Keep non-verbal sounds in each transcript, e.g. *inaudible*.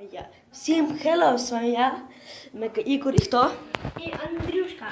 вами я. Всім хелло, з вами я, Мика Ігор і хто? І Андрюшка.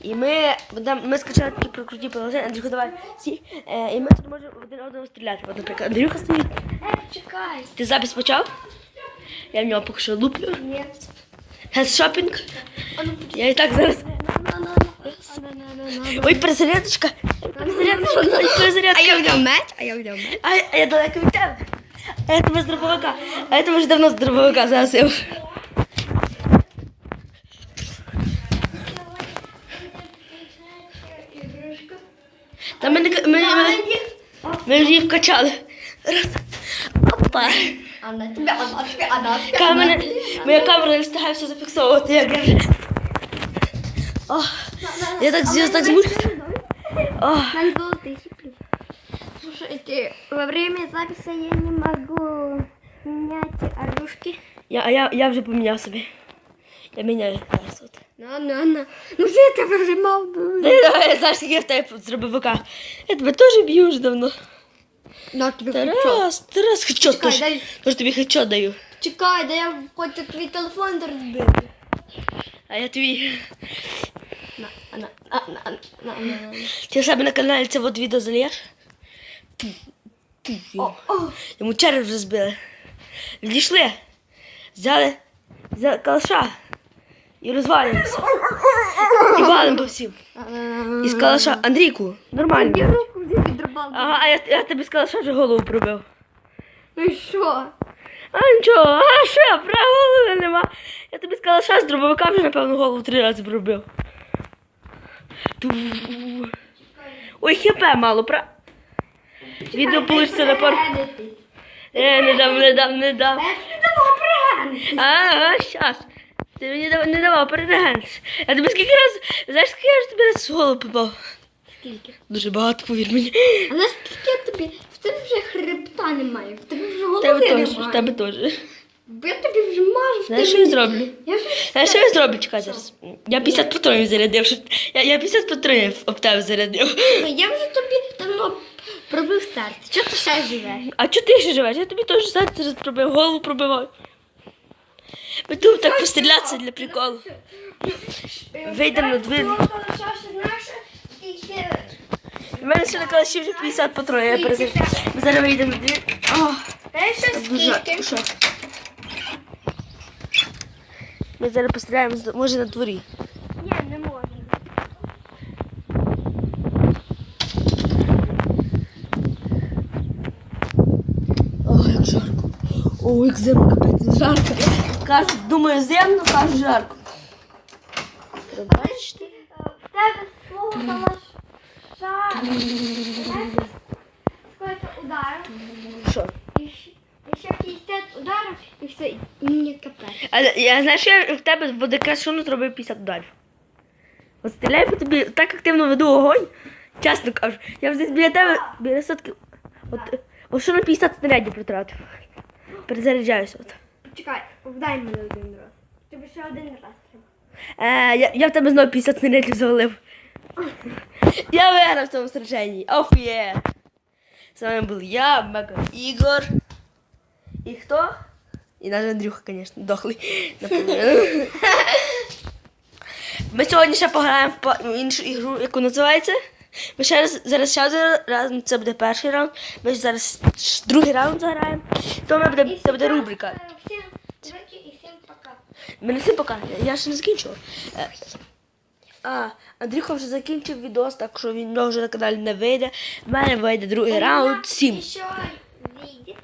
І ми будемо, ми скачали такі прокруті приложення. Андрюха, давай сі. Е, і ми тут можемо один одного стріляти. От, наприклад, Андрюха стоїть. Е, чекай. Ти запис почав? Я в нього поки що луплю. Ні. Хедшопінг. Ну, Я і так зараз. Ой, перезарядочка. Перезарядочка. Ой. А я взяв меч, а я взяв меч. А, а я далеко від тебе. Тебе з дробовика. А я давно з дробовика засив. Та ми, не, к- ми, ми, ми вже її вкачали. Раз. Опа. А тебе, а тебе, а тебе. Камера, моя камера не встигає все зафіксовувати, як я вже. О, я так, я так змучився. О, Нам золотый хиплю. Слушайте, во время записи я не могу менять оружки. я, а я, я вже поміняв собі. Я міняю зараз. От. На, на, на. Ну все это выжимал бы. Ти давай, знаєш, скільки я в тебе з дробовика. Я тебе теж б'ю вже давно. На тебе хедшот. Тарас, Тарас, хедшот Чекай, теж. дай. Тож тобі хедшот даю. Чекай, да я хочу твій телефон розбити. А я твій. На, на, на, на, на, на. Ти в себе на каналі це от відео залієш? Йому. Череп вже збили. Відійшли. Взяли, взяли калаша і розвалюємося. І валимо по всім. І з калаша. Андрійку, нормально. Ага, а я, я тобі з калаша вже голову пробив. Ну і що? А нічого, а що, права голови нема. Я тобі з калаша з дробовика вже, напевно, голову три рази пробив. Ой, хп мало, пра. Відео получиться на пару. Е, не дам, не дам, не дам. Ага, щас. Ти мені дав- не давав перегенс. Я тобі скільки раз, знаєш, скільки я ж тобі раз в попав? Скільки? Дуже багато, повір мені. А знаєш, скільки я тобі? В тебе вже хребта немає, в тебе вже голови тебе теж, в тебе теж. Бо я тобі вже мажу, в Знаєш, що тебе... я зроблю? Я вже... Знаєш, що я зроблю? Чекай зараз. Я 50 патронів зарядив. щоб- Я, я 50 патронів об тебе зарядив. Ну, Я вже тобі пробив серце. Чого ти ще живеш? А чого ти ще живеш? Я тобі теж серце пробив, голову пробиваю. Ми тут так пострілятися для приколу. Вийдемо на двір. У мене ще на калаші вже 50 патронів, я перезаряджу. Ми зараз вийдемо на двір. О, дуже скільки? Ми зараз постріляємо, може на дворі. Ні, не можна. Ох, як жарко. О, як зимно, капець, жарко. Кажуть, думаю, зимно, кажуть, жарко. Бачите? В тебе скільки ударів? Що? І ще- 50 ударів, і все, і мені капець. А я знаєш, я в тебе в декашону зробив 50 ударів. От стріляю по тобі, так активно веду огонь, чесно кажу. Я вже десь біля тебе біля сотки. От, от що на 50 снарядів протратив. Перезаряджаюся. От. Почекай, вдай мене один раз. Тобі ще один раз треба. Е, я, я в тебе знову 50 снарядів завалив. Я виграв в цьому сраженні. Оф є! З вами був я, Мега Ігор. І хто? І наш Андрюха, звісно, дохлий. *laughs* Ми сьогодні ще пограємо в іншу ігру, яку називається. Ми ще раз, зараз ще один раунд, це буде перший раунд. Ми зараз другий раунд заграємо. То ми буде, це буде рубрика. Всім дякую і всім пока. Мене всім пока. Я ще не закінчила. Е, А, Андрюха вже закінчив відос, так що він вже на каналі не вийде. В мене вийде другий раунд 7. Ще вийде.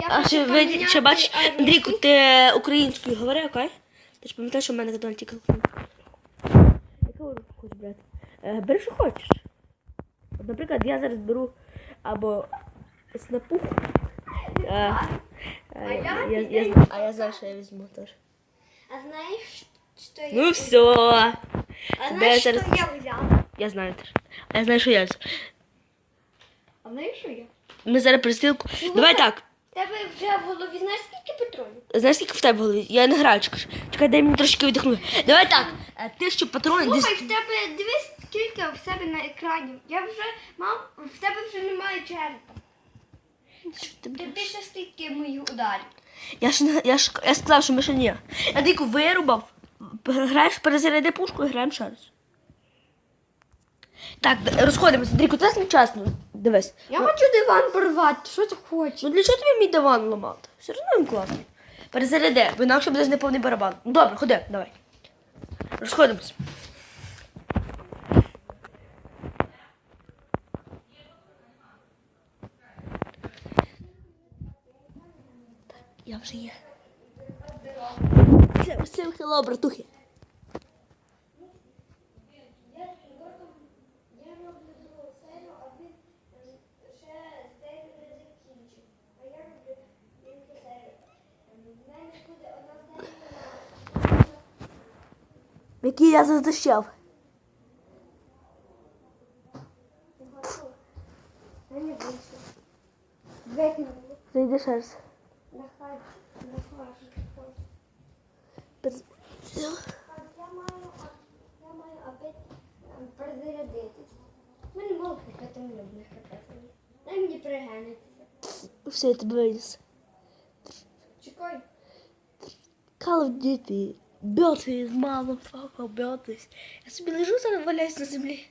Я А ще поміняти ще бачиш. Андрійку, ти українською говори, окей? Ти ж пам'ятаєш, що в мене канал тільки українською. Яку хочеш брати? Е, бери, що хочеш. От, наприклад, я зараз беру або снапуху. Е, е, я, я, я, зна- а я знаю, що я візьму теж. А знаєш, що я... Ну все. а тебе знаєш, зараз- що я взяла? Я знаю теж. А я знаю, що я. візьму. А знаєш, що я? Ми зараз пристілку. Давай так. Тебе вже в голові знаєш скільки патронів? Знаєш, скільки в тебе в голові? Я не граю, чекай. Чекай, дай мені трошки віддихнути. Давай так. е, Тисячу патронів Слухай, десь. в тебе дивись, скільки в себе на екрані. Я вже мам, в тебе вже немає черепа. Що ти Ти більше скільки моїх ударів. Я ж, не- я ж я сказав, що ми ще ні. Я тільки вирубав. Граєш, перезаряди пушку і граємо ще раз. Так, розходимося. Дріку, це нечесно. Дивись. Я хочу диван порвати. Що ти хочеш? Ну для чого тобі мій диван ламати? Все одно він класний. Перезаряди, бо інакше буде неповний барабан. Ну, Добре, ходи, давай. Розходимося. Так, я вже є. Всім хело, братухи. Який я захищав. Викинули. Зайди ще раз. Нехай. Нехай. Перез- Я маю, я маю аби ем, перезарядитись. Ми не можемо купити мені хапати. Дай мені пригенитися. Все, я тебе виніс. Чекай. Call of Duty. Бьотись, мама, папа, бьотись. Я собі лежу зараз валяюсь на землі.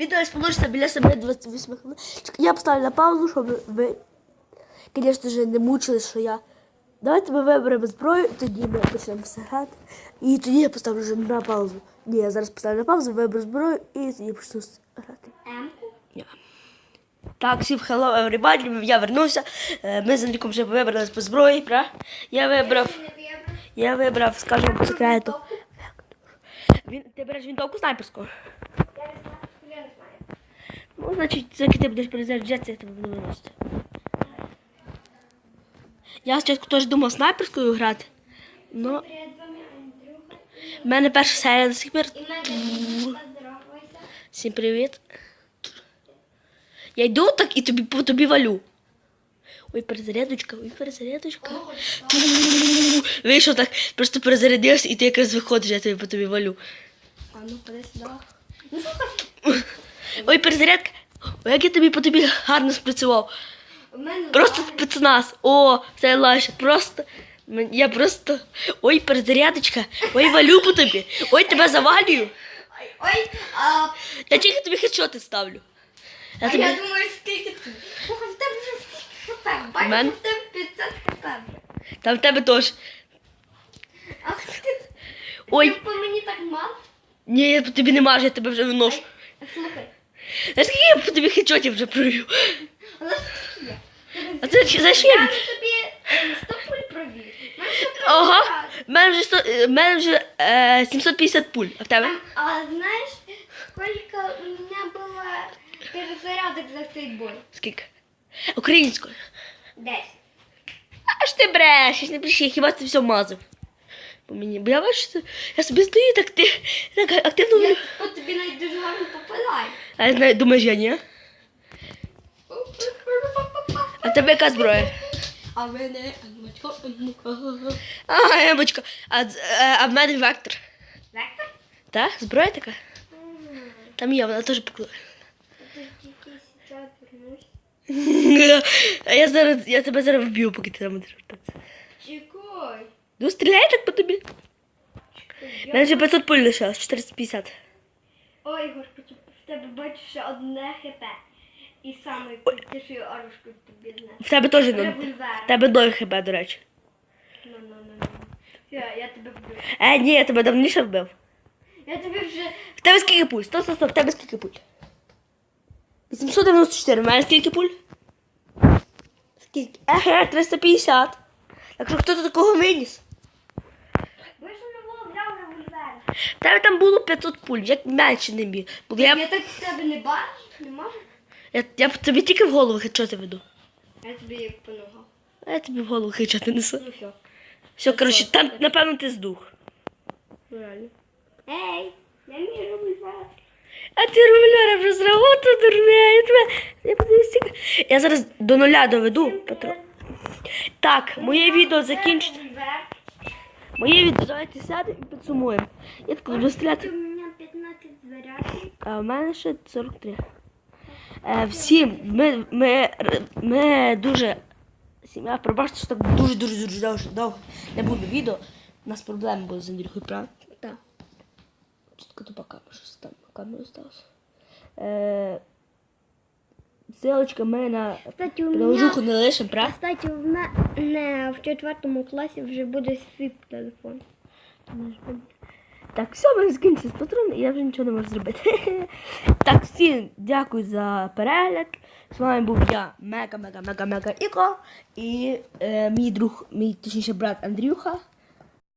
Відео сполучиться біля себе 28 хвилин. Я поставлю на паузу, щоб ви, звісно ж, не мучили, що я. Давайте ми виберемо зброю, тоді ми почнемо все грати. І тоді я поставлю вже на паузу. Ні, я зараз поставлю на паузу, виберу зброю і тоді почну грати. Так, всім hello everybody, я вернувся. Е, Ми з Андріком вже вибрали по зброї, правда? Я вибрав. Я вибрав, скажімо, по секрету. Він, ти береш винтовку снайперську? Я не знаю. Я не знаю. Ну, значить, поки ти будеш перезаряджатися, я тебе буду виносити. Я спочатку теж думав снайперською грати. Ну, в мене перша серія до сих пір. Всім привіт. Я йду так і тобі по тобі валю. Ой, перезарядочка, ой, перезарядочка. *laughs* Вийшов так, просто перезарядився, і ти якраз виходиш, я тобі по тобі валю. А ну, ходи сюди. *laughs* Ой, перезарядка. Ой, як я тобі по тобі гарно спрацював. Просто спецназ. О, це лайше. Просто. Я просто. Ой, перезарядочка. Ой, валю по тобі. Ой, тебе завалюю. Ой, ой, а, Я тільки тобі хедшоти ставлю. Я а тобі... я думаю, скільки в тебе вже скільки хп. Мен? в тебе 500 хп. Там в тебе теж. Ах ти, Ой, ти по мені так мало. ні, я по тобі не мажу, я тебе вже виношу. Слухай, Знаєш, скільки я по тобі хедшотів вже провів? але скільки є? А це знаєш, Я я... тобі ем, 100 пуль провів. Ага. В мене вже, сто... е, в мене вже е, 750 пуль. А в тебе? Ем, А знаєш, сколько у меня было перезарядок за цей бой? Скільки? Українською. 10. Аж ти брешеш, не бреши, хіба ти все мазав. По мені. Бо я бачу, я собі стою, так ти так активно. Я Я... по тобі навіть дуже гарно попадаю. А я знаю, думаєш, я ні? А тебе яка зброя? А в мене Анмачко, Анмука. А, емочка. А, е, а в мене вектор. Вектор? Так? Зброя така? Там є, вона теж поклала. А я зараз, я тебе зараз вб'ю, поки ти там будеш вертатися. Чекай. Ну, стріляй так по тобі. У мене вже 500 пуль лишилось, 450. Ой, Ігор, в тебе бачу ще одне хп. І саме крутішою оружку тобі знати. В тебе теж ну, Револьвер. в тебе ноль хп, до речі. Ну, ну, ну, ну. Все, я тебе вбив. Е, ні, я тебе давніше вбив. Я тобі вже... В тебе скільки пуль? Стоп, стоп, стоп, в тебе скільки пуль? 894, в мене скільки пуль? Скільки? Еге, 350. Так що хто тут такого виніс? Ви ж не було взяв револьвер. В тебе там було 500 пуль, як менше не міг. Бо я, Я так з тебе не бачу, не можу. я, я б тобі тільки в голову хечоти веду. Я тобі як по ногах. А я тобі в голову хечоти несу. Ну все. Все, коротше, там, напевно, ти здух. Реально. Ей, я мій револьвер. А ти револьвера вже зробив, дурне, я тебе. Я. Я зараз до нуля доведу. Петро. Так, моє відео закінчиться. Моє відео давайте сядемо і підсумуємо. Я так буду стріляти. мене 15 зарядів. А в мене ще 43. Е, всім ми, ми, ми дуже сім'я. Пробачте, що так дуже-дуже дуже довго не буде відео. У нас проблеми були з Андрюхою, правда? Чітко тупа камера, щось там камеру сталося. Е, Ссылочка ми на Кстати, у приложуху не лишимо, правда? кстати, в мене в четвертому класі вже буде свій телефон. Так, все, ми закінчили з патрон, і я вже нічого не можу зробити. *laughs* так, всім дякую за перегляд. З вами був я, мега, мега, мега, мега Іко. І е, мій друг, мій точніше брат Андрюха.